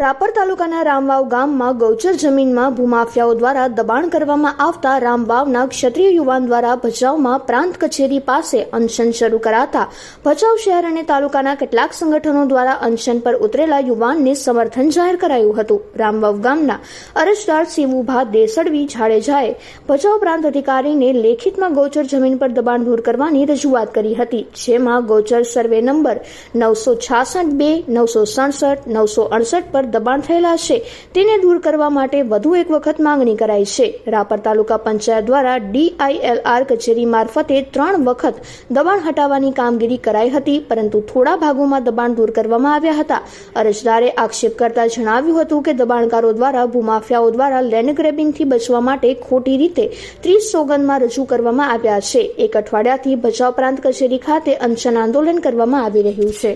રાપર તાલુકાના રામવાવ ગામમાં ગૌચર જમીનમાં ભૂમાફિયાઓ દ્વારા દબાણ કરવામાં આવતા રામવાવના ક્ષત્રિય યુવાન દ્વારા ભચાઉમાં પ્રાંત કચેરી પાસે અનશન શરૂ કરાતા ભચાઉ શહેર અને તાલુકાના કેટલાક સંગઠનો દ્વારા અનશન પર ઉતરેલા યુવાનને સમર્થન જાહેર કરાયું હતું. રામવાવ ગામના અરજદાર શિવુભા દેસડવી જાડેજાએ ભચાઉ પ્રાંત અધિકારીને લેખિતમાં ગૌચર જમીન પર દબાણ દૂર કરવાની રજૂઆત કરી હતી, જેમાં ગૌચર સર્વે નંબર નવસો છાસઠ બે, નવસો સડસઠ, નવસો અડસઠ પર દબાણ થયેલા છે. તેને દૂર કરવા માટે વધુ એક વખત માંગણી કરાઈ છે. રાપર તાલુકા પંચાયત દ્વારા ડીઆઈએલઆર કચેરી મારફતે ત્રણ વખત દબાણ હટાવવાની કામગીરી કરાઈ હતી, પરંતુ થોડા ભાગોમાં દબાણ દૂર કરવામાં આવ્યા હતા. અરજદારે આક્ષેપ કરતા જણાવ્યું હતું કે દબાણકારો દ્વારા ભૂમાફિયાઓ દ્વારા લેન્ડ ગ્રેબિંગથી બચવા માટે ખોટી રીતે ત્રીસ સોગંદમાં રજૂ કરવામાં આવ્યા છે. એક અઠવાડિયાથી ભચાઉ પ્રાંત કચેરી ખાતે અનશન આંદોલન કરવામાં આવી રહ્યું છે.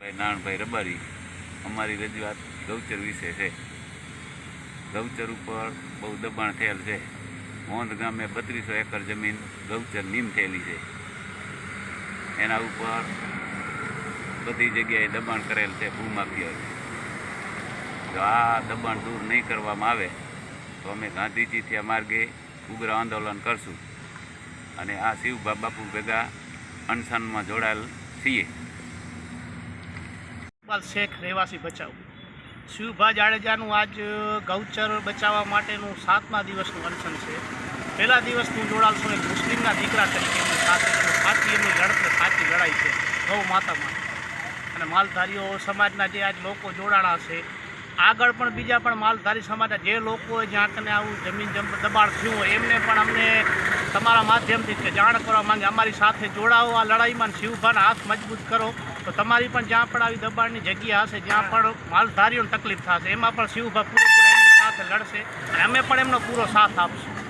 ભાઈ નાણભાઈ રબારી. અમારી રજૂઆત ગૌચર વિશે છે. ગૌચર ઉપર બહુ દબાણ થયેલ છે. મોંધ ગામે બત્રીસો એકર જમીન ગૌચર નીમ થયેલી છે. એના ઉપર બધી જગ્યાએ દબાણ કરેલ છે ભૂમાફિયાએ જો આ દબાણ દૂર નહીં કરવામાં આવે, તો અમે ગાંધીજીથી આ માર્ગે ઉગ્ર આંદોલન કરશું. અને આ શિવ બાપુ ભેગા અનશનમાં જોડાયેલ છીએ. ઇકબાલ શેખ રહેવાસી બચાવ. શિવભા જાડેજાનું આજ ગૌચર બચાવવા માટેનું સાતમા દિવસનું અનશન છે. પહેલા દિવસનું જોડાલશો એક મુસ્લિમના દીકરા તરીકે સાચી એમની લડત સાચી લડાઈ છે. ગૌ માતા માટે અને માલધારીઓ સમાજના જે આજ લોકો જોડાણા છે, આગળ પણ બીજા પણ માલધારી સમાજના જે લોકો જ્યાં કને આવું જમીન જમ, દબાણ થયું હોય, એમને પણ અમને તમારા માધ્યમથી જાણ કરવા માંગે. અમારી સાથે જોડાઓ, આ લડાઈમાં શિવભાના હાથ મજબૂત કરો. તો તમારી પણ જ્યાં પણ આવી દબાણની જગ્યા હશે જ્યાં પણ માલધારીઓને તકલીફ થશે. એમાં પણ શિવભા પૂરેપૂરા એમની સાથે લડશે અને અમે પણ એમનો પૂરો સાથ આપશું.